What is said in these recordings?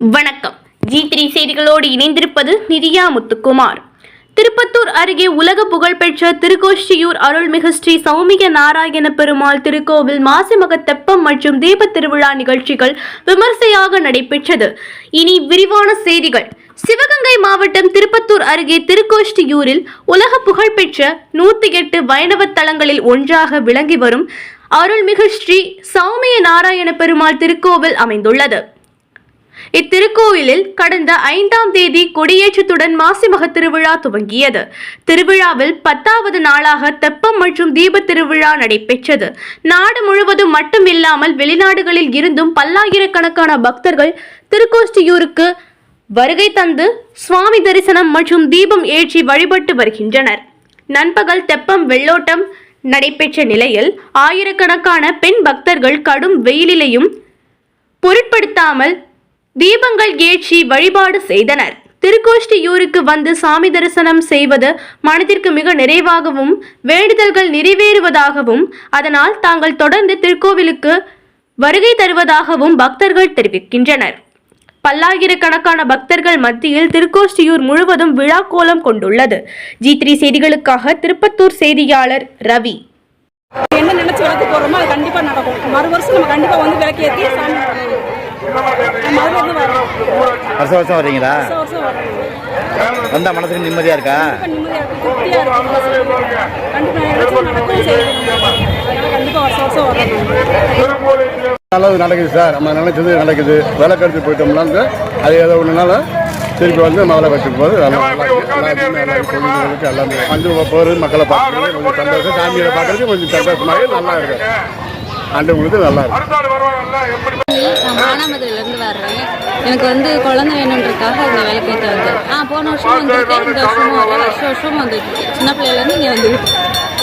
வணக்கம். G three செய்திகளோடு இணைந்திருப்பது நிதியா முத்துக்குமார். திருப்பத்தூர் அருகே உலக புகழ்பெற்ற திருக்கோஷ்டியூர் அருள்மிகு ஸ்ரீ சௌமிக நாராயண பெருமாள் திருக்கோவில் மாசிமக தெப்பம் மற்றும் தீபத் திருவிழா நிகழ்ச்சிகள் விமர்சையாக நடைபெற்றது. இனி விரிவான செய்திகள். சிவகங்கை மாவட்டம் திருப்பத்தூர் அருகே திருக்கோஷ்டியூரில் உலக புகழ்பெற்ற நூத்தி எட்டு வைணவ தலங்களில் ஒன்றாக விளங்கி வரும் அருள்மிகு ஸ்ரீ சௌமிய நாராயண பெருமாள் திருக்கோவில் அமைந்துள்ளது. இத்திருக்கோயிலில் கடந்த ஐந்தாம் தேதி கொடியேற்றத்துடன் மாசிமக திருவிழா துவங்கியது. திருவிழாவில் பத்தாவது நாளாக தெப்பம் மற்றும் தீப திருவிழா நடைபெற்றது. நாடு முழுவதும் மட்டுமில்லாமல் வெளிநாடுகளில் இருந்தும் பல்லாயிரக்கணக்கான பக்தர்கள் திருக்கோஷ்டியூருக்கு வருகை தந்து சுவாமி தரிசனம் மற்றும் தீபம் ஏற்றி வழிபட்டு வருகின்றனர். நண்பகல் தெப்பம் வெள்ளோட்டம் நடைபெற்ற நிலையில் ஆயிரக்கணக்கான பெண் பக்தர்கள் கடும் வெயிலிலையும் பொருட்படுத்தாமல் தீபங்கள் ஏற்றி வழிபாடு செய்தனர். திருக்கோஷ்டியூருக்கு வந்து சாமி தரிசனம் செய்வது மனதிற்கு மிக நிறைவாகவும் வேண்டுதல்கள் நிறைவேறுவதாகவும் அதனால் தாங்கள் தொடர்ந்து திருக்கோவிலுக்கு வருகை தருவதாகவும் பக்தர்கள் தெரிவிக்கின்றனர். பல்லாயிரக்கணக்கான பக்தர்கள் மத்தியில் திருக்கோஷ்டியூர் முழுவதும் விழா கோலம் கொண்டுள்ளது. ஜி த்ரீ செய்திகளுக்காக திருப்பத்தூர் செய்தியாளர் ரவி. என்ன நினைச்சு வளர்த்து போறோமோ அது கண்டிப்பா நடக்கும். மறு வருஷம் நம்ம கண்டிப்பா வந்து விளக்கேற்றி சாமி வருஷம் வருஷம் வர்றீங்களா? வந்தா மனசுக்கு நிம்மதியா இருக்கா? நல்லது நடக்குது சார். நம்ம நினைச்சது நடக்குது. விலை கடிச்சு போயிட்டோம்னா அது ஏதோ ஒன்றுனால திருப்பி வந்து மகளை வச்சுட்டு போது எல்லாமே வந்து போகிறது மக்களை பார்க்கறது கொஞ்சம் சந்தோஷம். சாமியை பார்க்கறது கொஞ்சம் சந்தோஷமாக நல்லா இருக்கு. ஆண்டவங்களுக்கு நல்லா மானாமதுரையிலேருந்து வர்றேன். எனக்கு வந்து குழந்தை வேணுன்றதுக்காக இந்த விளக்கேற்ற வந்தேன். ஆ போன வருஷம் வந்திருக்கேன். இந்த வருஷமும் வருஷம் வருஷம் வந்துட்டு இருக்கேன் சின்ன பிள்ளையிலேருந்து இங்கே வந்துருக்கேன்.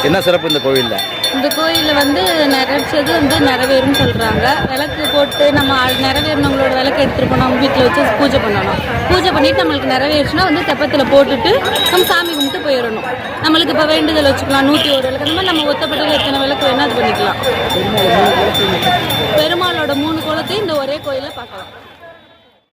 என்ன சிறப்பு இந்த கோவில்ல? இந்த கோயிலில் வந்து நிறைச்சது வந்து நிறைவேறும்னு சொல்கிறாங்க விளக்கு போட்டு நம்ம நிறைவேறினவங்களோட விளக்கு எடுத்துகிட்டு போனோம் நம்ம வீட்டில் வச்சு பூஜை பண்ணணும். பூஜை பண்ணிட்டு நம்மளுக்கு நிறைவேறுச்சுன்னா வந்து தெப்பத்தில் போட்டுட்டு நம்ம சாமி கும்பிட்டு போயிடணும். நம்மளுக்கு இப்போ வேண்டுதல் வச்சுக்கலாம் நூற்றி ஒரு விளக்கு. அந்த மாதிரி நம்ம ஒத்தப்படையில் எத்தனை விளக்கு வேணால் அது பண்ணிக்கலாம். பெருமாளோட மூணு குளத்தையும் இந்த ஒரே கோயிலில் பார்க்கலாம்.